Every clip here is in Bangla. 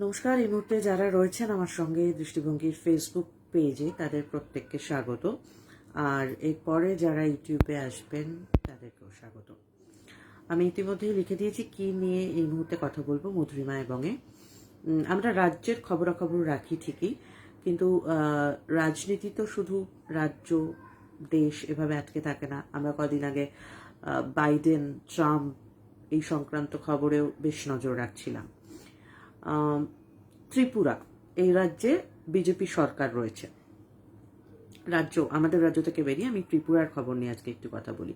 নমস্কার। এই মুহূর্তে যারা রয়েছেন আমার সঙ্গে দৃষ্টিভঙ্গির ফেসবুক পেজে তাদের প্রত্যেককে স্বাগত। আর এরপরে যারা ইউটিউবে আসবেন তাদেরকেও স্বাগত। আমি ইতিমধ্যেই লিখে দিয়েছি কি নিয়ে এই মুহূর্তে কথা বলব মধুরিমা উম, আমরা রাজ্যের খবরাখবর রাখি ঠিকই কিন্তু রাজনীতি তো শুধু রাজ্য দেশ এভাবে আটকে থাকে না। আমরা কদিন আগে বাইডেন ট্রাম্প এই সংক্রান্ত খবরেও বেশ নজর রাখছিলাম। ত্রিপুরা, এই রাজ্যে বিজেপি সরকার রয়েছে। রাজ্য, আমাদের রাজ্য থেকে বেরিয়ে আমি ত্রিপুরার খবর নিয়ে আজকে একটু কথা বলি।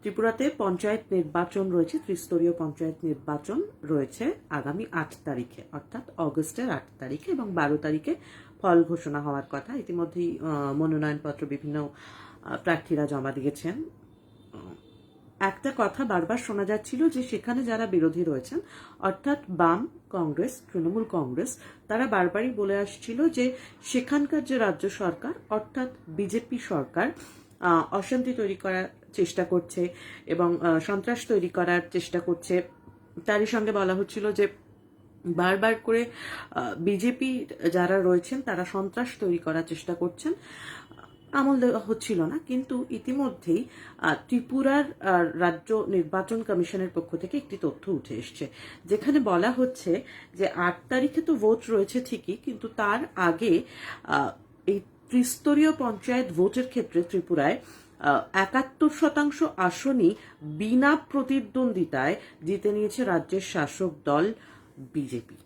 ত্রিপুরাতে পঞ্চায়েত নির্বাচন রয়েছে, ত্রিস্তরীয় পঞ্চায়েত নির্বাচন রয়েছে আগামী আট তারিখে, অর্থাৎ অগস্টের আট তারিখে এবং বারো তারিখে ফল ঘোষণা হওয়ার কথা। ইতিমধ্যেই মনোনয়নপত্র বিভিন্ন প্রার্থীরা জমা দিয়েছেন। একটা কথা বারবার শোনা যাচ্ছিল যে সেখানে যারা বিরোধী রয়েছেন, অর্থাৎ বাম কংগ্রেস, তৃণমূল কংগ্রেস, তারা বারবারই বলে আসছিল যে সেখানকার যে রাজ্য সরকার, অর্থাৎ বিজেপি সরকার অশান্তি তৈরি করার চেষ্টা করছে এবং সন্ত্রাস তৈরি করার চেষ্টা করছে। তারই সঙ্গে বলা হচ্ছিল যে বারবার করে বিজেপি যারা রয়েছেন, তারা সন্ত্রাস তৈরি করার চেষ্টা করছেন। আমল দেওয়া হচ্ছিল না, কিন্তু ইতিমধ্যেই ত্রিপুরার রাজ্য নির্বাচন কমিশনের পক্ষ থেকে একটি তথ্য উঠে এসছে, যেখানে বলা হচ্ছে যে আট তারিখে তো ভোট রয়েছে ঠিকই, কিন্তু তার আগে এই ত্রিস্তরীয় পঞ্চায়েত ভোটের ক্ষেত্রে ত্রিপুরায় একাত্তর শতাংশ আসনই বিনা প্রতিদ্বন্দ্বিতায় জিতে নিয়েছে রাজ্যের শাসক দল বিজেপি।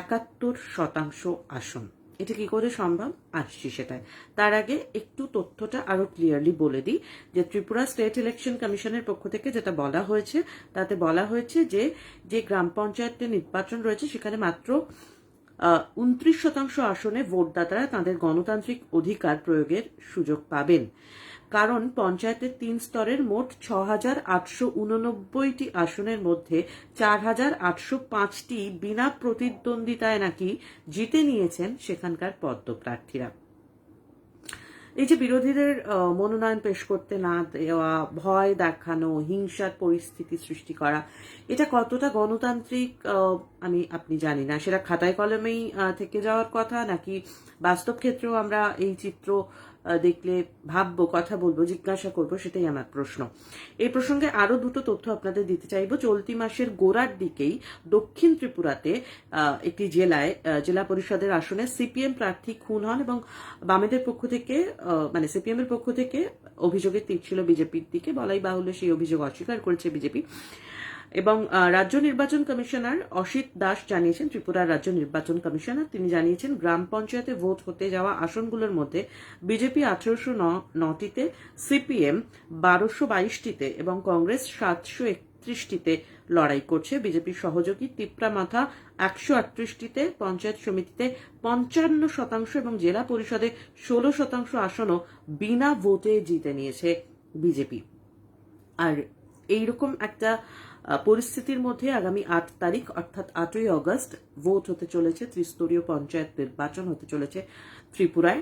একাত্তর শতাংশ আসন। এটা কি করে সম্ভব? আসছি সেটাই। তার আগে একটু তথ্যটা আরও ক্লিয়ারলি বলে দিই যে ত্রিপুরা স্টেট ইলেকশন কমিশনের পক্ষ থেকে যেটা বলা হয়েছে, তাতে বলা হয়েছে যে যে গ্রাম পঞ্চায়েতের নির্বাচন রয়েছে, সেখানে মাত্র উনত্রিশ শতাংশ আসনে ভোটদাতারা তাদের গণতান্ত্রিক অধিকার প্রয়োগের সুযোগ পাবেন। কারণ পঞ্চায়েতের তিন স্তরের মোট ছ হাজার আটশো উননব্বইটি আসনের মধ্যে চার হাজার আটশো পাঁচটি বিনা প্রতিদ্বন্দ্বিতায় নাকি জিতে নিয়েছেন সেখানকার পদ্মপ্রার্থীরা। এই যে বিরোধীদের মনোনয়ন পেশ করতে না দেওয়া, ভয় দেখানো, হিংসার পরিস্থিতি সৃষ্টি করা, এটা কতটা গণতান্ত্রিক আমি, আপনি জানি না। সেটা খাতায় কলমেই থেকে যাওয়ার কথা, নাকি বাস্তব ক্ষেত্রেও আমরা এই চিত্র দেখলে ভাববো, কথা বলব, জিজ্ঞাসা করব, সেটাই আমার প্রশ্ন। এই প্রসঙ্গে আরও দুটো তথ্য আপনাদের দিতে চাইব। চলতি মাসের গোড়ার দিকেই দক্ষিণ ত্রিপুরাতে একটি জেলায় জেলা পরিষদের আসনে সিপিএম প্রার্থী খুন হন এবং বামেদের পক্ষ থেকে মানে সিপিএম এর পক্ষ থেকে অভিযোগের তীর ছিল বিজেপির দিকে। বলাই বাহুল্য সেই অভিযোগ অস্বীকার করেছে বিজেপি। এবং রাজ্য নির্বাচন কমিশনার অসিত দাস জানিয়েছেন ত্রিপুরার রাজ্য নির্বাচন কমিশনার। তিনি জানিয়েছেন, গ্রাম পঞ্চায়েতে ভোট হতে যাওয়া আসনগুলোর মধ্যে বিজেপি আঠারোশো নটিতে, সিপিএম বারোশো বাইশটিতে এবং কংগ্রেস সাতশো একত্রিশটিতে লড়াই করছে। বিজেপির সহযোগী তিপ্রা মাথা একশো আটত্রিশটিতে, পঞ্চায়েত সমিতিতে পঞ্চান্ন শতাংশ এবং জেলা পরিষদে ষোলো শতাংশ আসনও বিনা ভোটে জিতে নিয়েছে বিজেপি। আর এইরকম একটা পরিস্থিতির মধ্যে আগামী আট তারিখ, অর্থাৎ আটই অগস্ট, ভোট হতে চলেছে, ত্রিস্তরীয় পঞ্চায়েত নির্বাচন হতে চলেছে ত্রিপুরায়।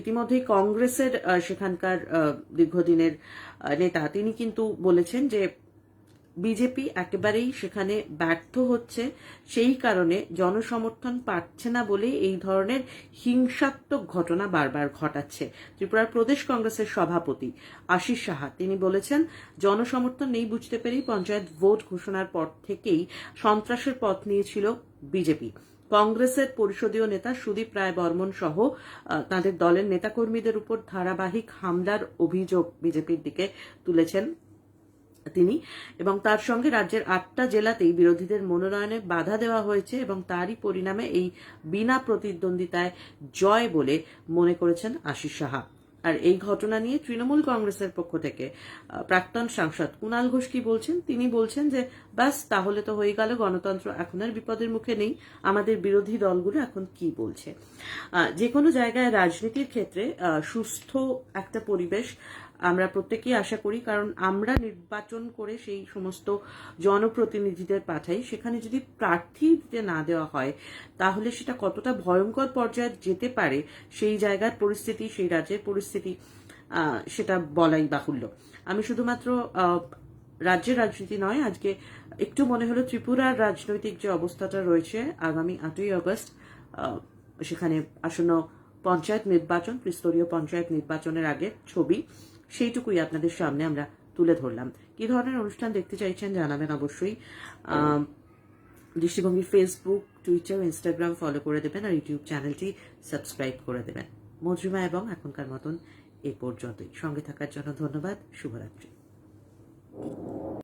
ইতিমধ্যে কংগ্রেসের সেখানকার দীর্ঘদিনের নেতা, তিনি কিন্তু বলেছেন যে বিজেপি একেবারেই সেখানে ব্যর্থ হচ্ছে, সেই কারণে জনসমর্থন পাচ্ছে না বলে এই ধরনের হিংসাত্মক ঘটনা বারবার ঘটাচ্ছে ত্রিপুরার প্রদেশ কংগ্রেসের সভাপতি আশিস সাহা। তিনি বলেছেন, জনসমর্থন নেই বুঝতে পেরেই পঞ্চায়েত ভোট ঘোষণার পর থেকেই সন্ত্রাসের পথ নিয়েছিল বিজেপি। কংগ্রেসের পরিষদীয় নেতা সুদীপ রায় বর্মন সহ তাদের দলের নেতাকর্মীদের উপর ধারাবাহিক হামলার অভিযোগ বিজেপির দিকে তুলেছেন তিনি এবং তার সঙ্গে রাজ্যের আটটা জেলাতেই বিরোধীদের মনোনয়নে বাধা দেওয়া হয়েছে এবং তারই পরিণামে এই বিনা প্রতিদ্বন্দ্বিতায় জয় বলে মনে করেছেন আশিস সাহা। আর এই ঘটনা নিয়ে তৃণমূল কংগ্রেসের পক্ষ থেকে প্রাক্তন সাংসদ কুণাল ঘোষ কি বলছেন? তিনি বলছেন যে ব্যাস তাহলে তো হয়ে গেল, গণতন্ত্র এখন আর বিপদের মুখে নেই। আমাদের বিরোধী দলগুলো এখন কি বলছে? যে কোনো জায়গায় রাজনীতির ক্ষেত্রে সুস্থ একটা পরিবেশ আমরা প্রত্যেকেই আশা করি, কারণ আমরা নির্বাচন করে সেই সমস্ত জনপ্রতিনিধিদের পাঠাই। সেখানে যদি প্রার্থী না দেওয়া হয়, তাহলে সেটা কতটা ভয়ঙ্কর পর্যায়ে যেতে পারে সেই জায়গার পরিস্থিতি, সেই রাজ্যের পরিস্থিতি সেটা বলাই বাহুল্য। আমি শুধুমাত্র রাজ্যের রাজনীতি নয়, আজকে একটু মনে হলো ত্রিপুরার রাজনৈতিক যে অবস্থাটা রয়েছে, আগামী আটই আগস্ট সেখানে আসন্ন পঞ্চায়েত নির্বাচন, ত্রিস্তরীয় পঞ্চায়েত নির্বাচনের আগে ছবি। সেইটুকুই আপনাদের সামনে আমরা তুলে ধরলাম। কি ধরনের অনুষ্ঠান দেখতে চাইছেন জানাবেন অবশ্যই। দৃষ্টিভঙ্গির ফেসবুক টুইটার ইনস্টাগ্রাম ফলো করে দেবেন আর ইউটিউব চ্যানেলটি সাবস্ক্রাইব করে দেবেন। মজরিমা এবং এখনকার মতন এ পর্যন্তই। সঙ্গে থাকার জন্য ধন্যবাদ। শুভরাত্রি।